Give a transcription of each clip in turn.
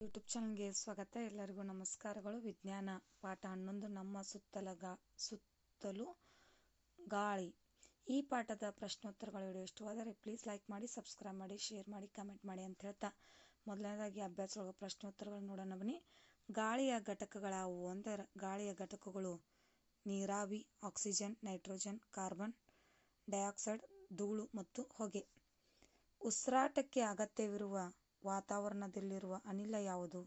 YouTube ಚಾನಲ್ಗೆ ಸ್ವಾಗತ. ಎಲ್ಲರಿಗೂ ನಮಸ್ಕಾರಗಳು. ವಿಜ್ಞಾನ ಪಾಠ ಹನ್ನೊಂದು. ನಮ್ಮ ಸುತ್ತಲ ಗಾ, ಸುತ್ತಲೂ ಗಾಳಿ. ಈ ಪಾಠದ ಪ್ರಶ್ನೋತ್ತರಗಳು ವಿಡಿಯೋ ಇಷ್ಟವಾದರೆ ಪ್ಲೀಸ್ ಲೈಕ್ ಮಾಡಿ, ಸಬ್ಸ್ಕ್ರೈಬ್ ಮಾಡಿ, ಶೇರ್ ಮಾಡಿ, ಕಮೆಂಟ್ ಮಾಡಿ ಅಂತ ಹೇಳ್ತಾ ಮೊದಲನೇದಾಗಿ ಅಭ್ಯಾಸಗಳು ಪ್ರಶ್ನೋತ್ತರಗಳು ನೋಡೋಣ ಬನ್ನಿ. ಗಾಳಿಯ ಘಟಕಗಳಾವು ಅಂದರೆ ಗಾಳಿಯ ಘಟಕಗಳು ನೀರಾವಿ, ಆಕ್ಸಿಜನ್, ನೈಟ್ರೋಜನ್, ಕಾರ್ಬನ್ ಡೈಆಕ್ಸೈಡ್, ಧೂಳು ಮತ್ತು ಹೊಗೆ. ಉಸಿರಾಟಕ್ಕೆ ಅಗತ್ಯವಿರುವ ವಾತಾವರಣದಲ್ಲಿರುವ ಅನಿಲ ಯಾವುದು?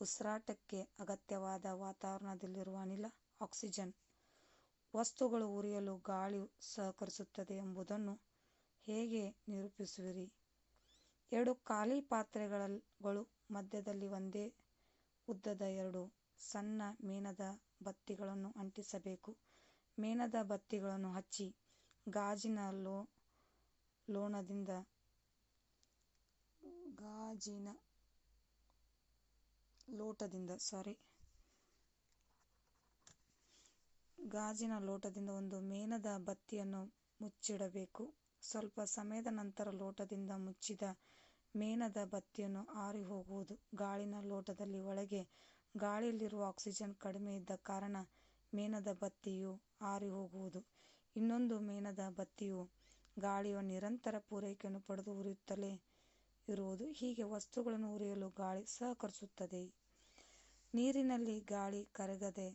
ಉಸಿರಾಟಕ್ಕೆ ಅಗತ್ಯವಾದ ವಾತಾವರಣದಲ್ಲಿರುವ ಅನಿಲ, ಆಕ್ಸಿಜನ್. ವಸ್ತುಗಳು ಉರಿಯಲು ಗಾಳಿ ಸಹಕರಿಸುತ್ತದೆ ಎಂಬುದನ್ನು ಹೇಗೆ ನಿರೂಪಿಸುವಿರಿ? ಎರಡು ಖಾಲಿ ಪಾತ್ರೆಗಳು ಮಧ್ಯದಲ್ಲಿ ಒಂದೇ ಉದ್ದದ ಎರಡು ಸಣ್ಣ ಮೇಣದ ಬತ್ತಿಗಳನ್ನು ಅಂಟಿಸಬೇಕು. ಮೇಣದ ಬತ್ತಿಗಳನ್ನು ಹಚ್ಚಿ ಗಾಜಿನ ಲೋ, ಲೋಣದಿಂದ ಗಾಜಿನ ಲೋಟದಿಂದ ಸಾರಿ ಗಾಜಿನ ಲೋಟದಿಂದ ಒಂದು ಮೇಣದ ಬತ್ತಿಯನ್ನು ಮುಚ್ಚಿಡಬೇಕು. ಸ್ವಲ್ಪ ಸಮಯದ ನಂತರ ಲೋಟದಿಂದ ಮುಚ್ಚಿದ ಮೇಣದ ಬತ್ತಿಯನ್ನು ಆರಿ ಹೋಗುವುದು ಗಾಳಿನ ಲೋಟದಲ್ಲಿ ಒಳಗೆ ಗಾಳಿಯಲ್ಲಿರುವ ಆಕ್ಸಿಜನ್ ಕಡಿಮೆ ಇದ್ದ ಕಾರಣ ಮೇಣದ ಬತ್ತಿಯು ಆರಿ ಹೋಗುವುದು ಇನ್ನೊಂದು ಮೇಣದ ಬತ್ತಿಯು ಗಾಳಿಯ ನಿರಂತರ ಪೂರೈಕೆಯನ್ನು ಪಡೆದು ಉರಿಯುತ್ತಲೇ ಇರುವುದು. ಹೀಗೆ ವಸ್ತುಗಳನ್ನು ಉರಿಯಲು ಗಾಳಿ ಸಹಕರಿಸುತ್ತದೆ. ನೀರಿನಲ್ಲಿ ಗಾಳಿ ಕರಗದೆ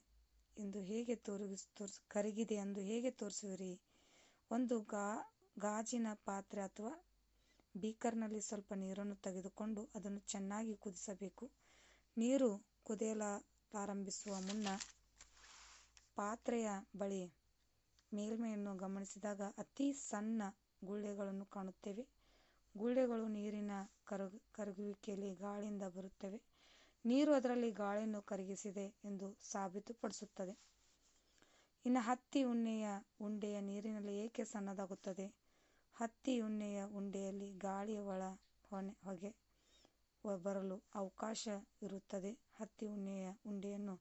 ಎಂದು ಹೇಗೆ ತೋರಿಸ್ ತೋರಿಸ್, ಕರಗಿದೆ ಎಂದು ಹೇಗೆ ತೋರಿಸುವಿರಿ? ಒಂದು ಗಾ, ಗಾಜಿನ ಪಾತ್ರೆ ಅಥವಾ ಬೀಕರ್ನಲ್ಲಿ ಸ್ವಲ್ಪ ನೀರನ್ನು ತೆಗೆದುಕೊಂಡು ಅದನ್ನು ಚೆನ್ನಾಗಿ ಕುದಿಸಬೇಕು. ನೀರು ಕುದಿಯಲಾರಂಭಿಸುವ ಮುನ್ನ ಪಾತ್ರೆಯ ಬಳಿ ಮೇಲ್ಮೈಯನ್ನು ಗಮನಿಸಿದಾಗ ಅತಿ ಸಣ್ಣ ಗುಳ್ಳೆಗಳನ್ನು ಕಾಣುತ್ತೇವೆ. ಗುಳ್ಳೆಗಳು ನೀರಿನ ಕರಗ ಕರಗುವಿಕೆಯಲ್ಲಿ ಗಾಳಿಯಿಂದ ಬರುತ್ತವೆ. ನೀರು ಅದರಲ್ಲಿ ಗಾಳಿಯನ್ನು ಕರಗಿಸಿದೆ ಎಂದು ಸಾಬೀತುಪಡಿಸುತ್ತದೆ. ಇನ್ನು ಹತ್ತಿ ಉಣ್ಣೆಯ ಉಂಡೆಯ ನೀರಿನಲ್ಲಿ ಏಕೆ ಸಣ್ಣದಾಗುತ್ತದೆ? ಹತ್ತಿ ಉಣ್ಣೆಯ ಉಂಡೆಯಲ್ಲಿ ಗಾಳಿಯ ಒಳ ಹೊನೆ ಹೊಗೆ ಬರಲು ಅವಕಾಶ ಇರುತ್ತದೆ. ಹತ್ತಿ ಉಣ್ಣೆಯ ಉಂಡೆಯನ್ನು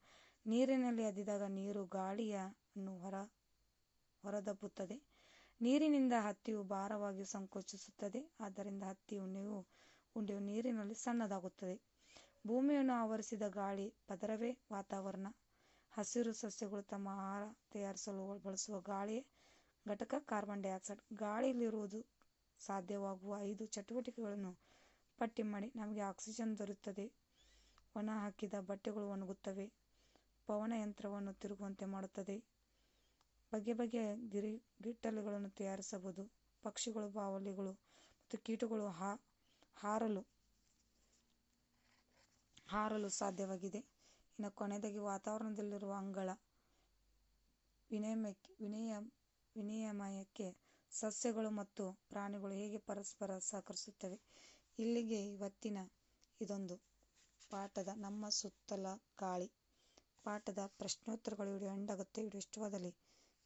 ನೀರಿನಲ್ಲಿ ಅದ್ದಿದಾಗ ನೀರು ಗಾಳಿಯನ್ನು ಹೊರ, ಹೊರದಬ್ಬುತ್ತದೆ. ನೀರಿನಿಂದ ಹತ್ತಿಯು ಭಾರವಾಗಿ ಸಂಕೋಚಿಸುತ್ತದೆ. ಆದ್ದರಿಂದ ಹತ್ತಿ ಉಣ್ಣೆಯು ಉಂಡೆಯು ನೀರಿನಲ್ಲಿ ಸಣ್ಣದಾಗುತ್ತದೆ. ಭೂಮಿಯನ್ನು ಆವರಿಸಿದ ಗಾಳಿ ಪದರವೇ ವಾತಾವರಣ. ಹಸಿರು ಸಸ್ಯಗಳು ತಮ್ಮ ಆಹಾರ ತಯಾರಿಸಲು ಬಳಸುವ ಗಾಳಿಯ ಘಟಕ, ಕಾರ್ಬನ್ ಡೈಆಕ್ಸೈಡ್. ಗಾಳಿಯಲ್ಲಿರುವುದು ಸಾಧ್ಯವಾಗುವ ಐದು ಚಟುವಟಿಕೆಗಳನ್ನು ಪಟ್ಟಿ ಮಾಡಿ. ನಮಗೆ ಆಕ್ಸಿಜನ್ ದೊರೆಯುತ್ತದೆ. ಒಣ ಹಾಕಿದ ಬಟ್ಟೆಗಳು ಒಣಗುತ್ತವೆ. ಪವನ ಯಂತ್ರವನ್ನು ತಿರುಗುವಂತೆ ಮಾಡುತ್ತದೆ. ಬಗೆ ಬಗೆಯ ಗಿರಿ ಗಿಟ್ಟಲುಗಳನ್ನು ತಯಾರಿಸಬಹುದು. ಪಕ್ಷಿಗಳು, ಬಾವಲಿಗಳು ಮತ್ತು ಕೀಟಗಳು ಹಾರಲು ಹಾರಲು ಸಾಧ್ಯವಾಗಿದೆ. ಇನ್ನು ಕೊನೆಯದಾಗಿ ವಾತಾವರಣದಲ್ಲಿರುವ ಅಂಗಳ ವಿನಿಮಯಕ್ಕೆ ವಿನಿಯ ಸಸ್ಯಗಳು ಮತ್ತು ಪ್ರಾಣಿಗಳು ಹೇಗೆ ಪರಸ್ಪರ ಸಹಕರಿಸುತ್ತವೆ? ಇಲ್ಲಿಗೆ ಇವತ್ತಿನ ಇದೊಂದು ಪಾಠದ ನಮ್ಮ ಸುತ್ತಲ ಗಾಳಿ. ಪಾಠದ ಪ್ರಶ್ನೋತ್ತರಗಳು ವಿಡಿಯೋ ಎಂಡ್ ಆಗುತ್ತೆ. ವಿಡಿಯೋ ಇಷ್ಟವಾದಲ್ಲಿ